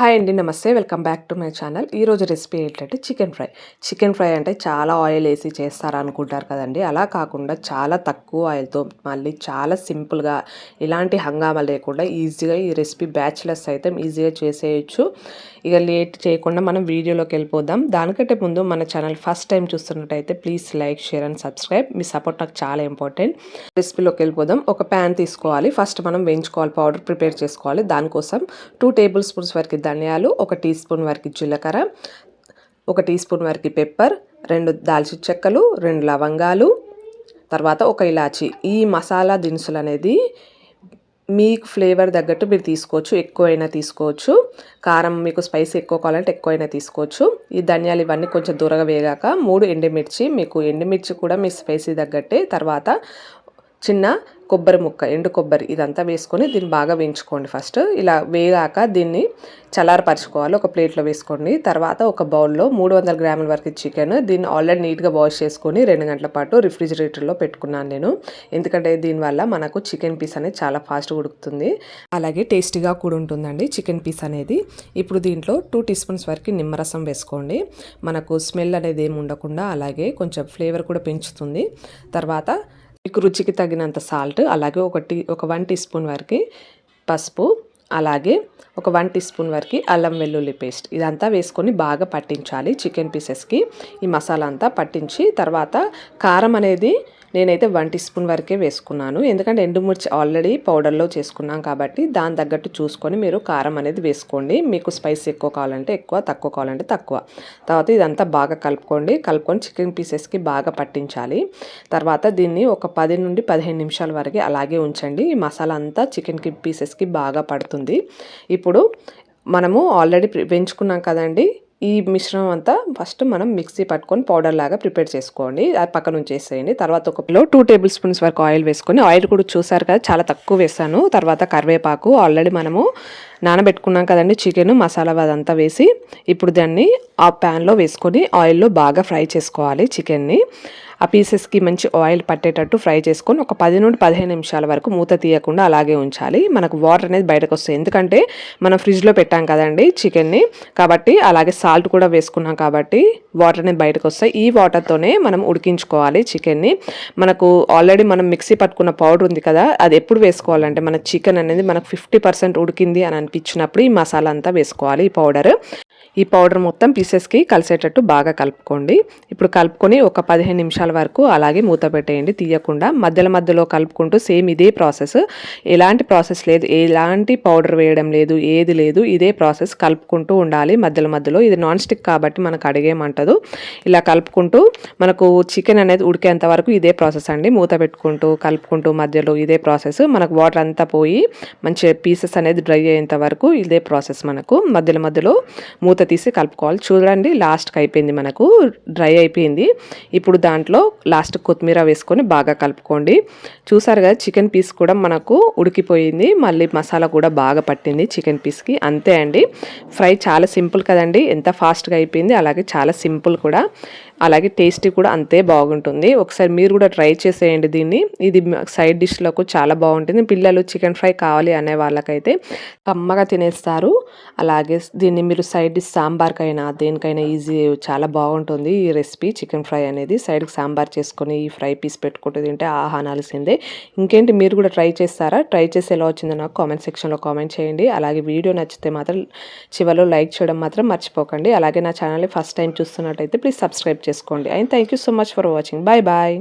Hi అండి నమస్తే. Welcome back to my channel ఈరోజు రెసిపీ ఏంటంటే చికెన్ ఫ్రై చికెన్ ఫ్రై అంటే చాలా ఆయిల్ వేసి చేస్తారు అనుకుంటారు కదండి. అలా కాకుండా చాలా తక్కువ ఆయిల్తో మళ్ళీ చాలా సింపుల్గా ఇలాంటి హంగామా లేకుండా ఈజీగా ఈ రెసిపీ బ్యాచిలర్స్ అయితే ఈజీగా చేసేయచ్చు. ఇక లేట్ చేయకుండా మనం వీడియోలోకి వెళ్ళిపోదాం. దానికంటే ముందు మన ఛానల్ ఫస్ట్ టైం చూస్తున్నట్టయితే please like share and subscribe. Me support నాకు చాలా ఇంపార్టెంట్. రెసిపీలోకి వెళ్ళిపోదాం. ఒక ప్యాన్ తీసుకోవాలి. ఫస్ట్ మనం వేయించుకోవాలి పౌడర్ ప్రిపేర్ చేసుకోవాలి. దానికోసం టూ టేబుల్ స్పూన్స్ వరకు ధనియాలు ఒక టీ స్పూన్ వరకు జీలకర్ర ఒక టీ స్పూన్ వరకు పెప్పర్ రెండు దాల్చిన చెక్కలు రెండు లవంగాలు తర్వాత ఒక ఇలాచి. ఈ మసాలా దినుసులు అనేది మీకు ఫ్లేవర్ తగ్గట్టు మీరు తీసుకోవచ్చు ఎక్కువైనా తీసుకోవచ్చు. కారం మీకు స్పైసీ ఎక్కువ కావాలంటే ఎక్కువైనా తీసుకోవచ్చు. ఈ ధనియాలు ఇవన్నీ కొంచెం దూరగా వేగాక మూడు ఎండుమిర్చి మీకు ఎండుమిర్చి కూడా మీ స్పైసీ తగ్గట్టే. తర్వాత చిన్న కొబ్బరి ముక్క ఎండు కొబ్బరి ఇదంతా వేసుకొని దీన్ని బాగా వేయించుకోండి ఫస్ట్. ఇలా వేగాక దీన్ని చల్లారపరచుకోవాలి. ఒక ప్లేట్లో వేసుకోండి. తర్వాత ఒక బౌల్లో మూడు వందల గ్రాముల వరకు చికెన్ దీన్ని ఆల్రెడీ నీట్గా వాష్ చేసుకొని రెండు గంటల పాటు రిఫ్రిజిరేటర్లో పెట్టుకున్నాను నేను. ఎందుకంటే దీనివల్ల మనకు చికెన్ పీస్ అనేది చాలా ఫాస్ట్గా ఉడుకుతుంది. అలాగే టేస్టీగా కూడా ఉంటుందండి చికెన్ పీస్ అనేది. ఇప్పుడు దీంట్లో టూ టీ స్పూన్స్ వరకు నిమ్మరసం వేసుకోండి. మనకు స్మెల్ అనేది ఏమి ఉండకుండా అలాగే కొంచెం ఫ్లేవర్ కూడా పెంచుతుంది. తర్వాత మీకు రుచికి తగినంత సాల్ట్ అలాగే ఒకటి ఒక వన్ టీ స్పూన్ వరకు పసుపు అలాగే ఒక వన్ టీ స్పూన్ వరకు అల్లం వెల్లుల్లి పేస్ట్. ఇదంతా వేసుకొని బాగా పట్టించాలి చికెన్ పీసెస్కి. ఈ మసాలా అంతా పట్టించి తర్వాత కారం అనేది నేనైతే వన్ టీ స్పూన్ వరకే వేసుకున్నాను. ఎందుకంటే ఎండుమిర్చి ఆల్రెడీ పౌడర్లో చేసుకున్నాం కాబట్టి దాని తగ్గట్టు చూసుకొని మీరు కారం అనేది వేసుకోండి. మీకు స్పైస్ ఎక్కువ కావాలంటే ఎక్కువ తక్కువ కావాలంటే తక్కువ. తర్వాత ఇదంతా బాగా కలుపుకోండి. కలుపుకొని చికెన్ పీసెస్కి బాగా పట్టించాలి. తర్వాత దీన్ని ఒక పది నుండి పదిహేను నిమిషాల వరకు అలాగే ఉంచండి. ఈ మసాలా అంతా చికెన్కి పీసెస్కి బాగా పడుతుంది. ఇప్పుడు మనము ఆల్రెడీ పెంచుకున్నాం కదండి. ఈ మిశ్రమం అంతా ఫస్ట్ మనం మిక్సీ పట్టుకొని పౌడర్ లాగా ప్రిపేర్ చేసుకోండి. అది పక్కన ఉంచేసేయండి. తర్వాత ఒక పిలో టూ టేబుల్ స్పూన్స్ వరకు ఆయిల్ వేసుకొని ఆయిల్ కూడా చూసారు కదా చాలా తక్కువ వేసాను. తర్వాత కరివేపాకు ఆల్రెడీ మనము నానబెట్టుకున్నాం కదండి చికెన్ మసాలా అదంతా వేసి ఇప్పుడు దాన్ని ఆ ప్యాన్లో వేసుకొని ఆయిల్లో బాగా ఫ్రై చేసుకోవాలి చికెన్ని. ఆ పీసెస్కి మంచి ఆయిల్ పట్టేటట్టు ఫ్రై చేసుకొని ఒక పది నుండి పదిహేను నిమిషాల వరకు మూత తీయకుండా అలాగే ఉంచాలి. మనకు వాటర్ అనేది బయటకు వస్తుంది. ఎందుకంటే మనం ఫ్రిడ్జ్లో పెట్టాం కదండి చికెన్ని. కాబట్టి అలాగే సాల్ట్ కూడా వేసుకున్నాం కాబట్టి వాటర్ అనేది బయటకు వస్తాయి. ఈ వాటర్తోనే మనం ఉడికించుకోవాలి చికెన్ని. మనకు ఆల్రెడీ మనం మిక్సీ పట్టుకున్న పౌడర్ ఉంది కదా అది ఎప్పుడు వేసుకోవాలంటే మన చికెన్ అనేది మనకు ఫిఫ్టీ పర్సెంట్ ఉడికింది అని అనిపించినప్పుడు ఈ మసాలా అంతా వేసుకోవాలి ఈ పౌడర్. ఈ పౌడర్ మొత్తం పీసెస్కి కలిసేటట్టు బాగా కలుపుకోండి. ఇప్పుడు కలుపుకొని ఒక పదిహేను నిమిషాల వరకు అలాగే మూత పెట్టేయండి. తీయకుండా మధ్యలో మధ్యలో కలుపుకుంటూ సేమ్ ఇదే ప్రాసెస్. ఎలాంటి ప్రాసెస్ లేదు. ఎలాంటి పౌడర్ వేయడం లేదు. ఏది లేదు. ఇదే ప్రాసెస్ కలుపుకుంటూ ఉండాలి మధ్యలో మధ్యలో. ఇది నాన్ స్టిక్ కాబట్టి మనకు అడిగేమంటదు ఇలా కలుపుకుంటూ మనకు చికెన్ అనేది ఉడికేంత వరకు ఇదే ప్రాసెస్ అండి. మూత పెట్టుకుంటూ కలుపుకుంటూ మధ్యలో ఇదే ప్రాసెస్. మనకు వాటర్ అంతా పోయి మంచి పీసెస్ అనేది డ్రై అయ్యేంత వరకు ఇదే ప్రాసెస్ మనకు. మధ్యలో మధ్యలో మూత తీసి కలుపుకోవాలి. చూడండి లాస్ట్కి అయిపోయింది మనకు. డ్రై అయిపోయింది. ఇప్పుడు దాంట్లో లాస్ట్ కొత్తిమీర వేసుకొని బాగా కలుపుకోండి. చూసారు కదా చికెన్ పీస్ కూడా మనకు ఉడికిపోయింది. మళ్ళీ మసాలా కూడా బాగా పట్టింది చికెన్ పీస్కి. అంతే అండి. ఫ్రై చాలా సింపుల్ కదండి. ఎంత ఫాస్ట్గా అయిపోయింది అలాగే చాలా సింపుల్ కూడా. అలాగే టేస్టీ కూడా అంతే బాగుంటుంది. ఒకసారి మీరు కూడా ట్రై చేసేయండి దీన్ని. ఇది సైడ్ డిష్లకు చాలా బాగుంటుంది. పిల్లలు చికెన్ ఫ్రై కావాలి అనే వాళ్ళకైతే కమ్మగా తినేస్తారు. అలాగే దీన్ని మీరు సైడ్ డిష్ సాంబార్కైనా దేనికైనా ఈజీ చాలా బాగుంటుంది ఈ రెసిపీ. చికెన్ ఫ్రై అనేది సైడ్కి సాంబార్ చేసుకొని ఈ ఫ్రై పీస్ పెట్టుకుంటూ తింటే ఆహానాల్సిందే ఇంకేంటి మీరు కూడా ట్రై చేస్తారా? ట్రై చేసి ఎలా వచ్చిందో నాకు కామెంట్ సెక్షన్లో కామెంట్ చేయండి. అలాగే వీడియో నచ్చితే మాత్రం చివరిలో లైక్ చేయడం మాత్రం మర్చిపోకండి. అలాగే నా ఛానల్ని ఫస్ట్ టైం చూస్తున్నట్టయితే ప్లీజ్ సబ్స్క్రైబ్ చేసుకోండి. And thank you so much for watching bye bye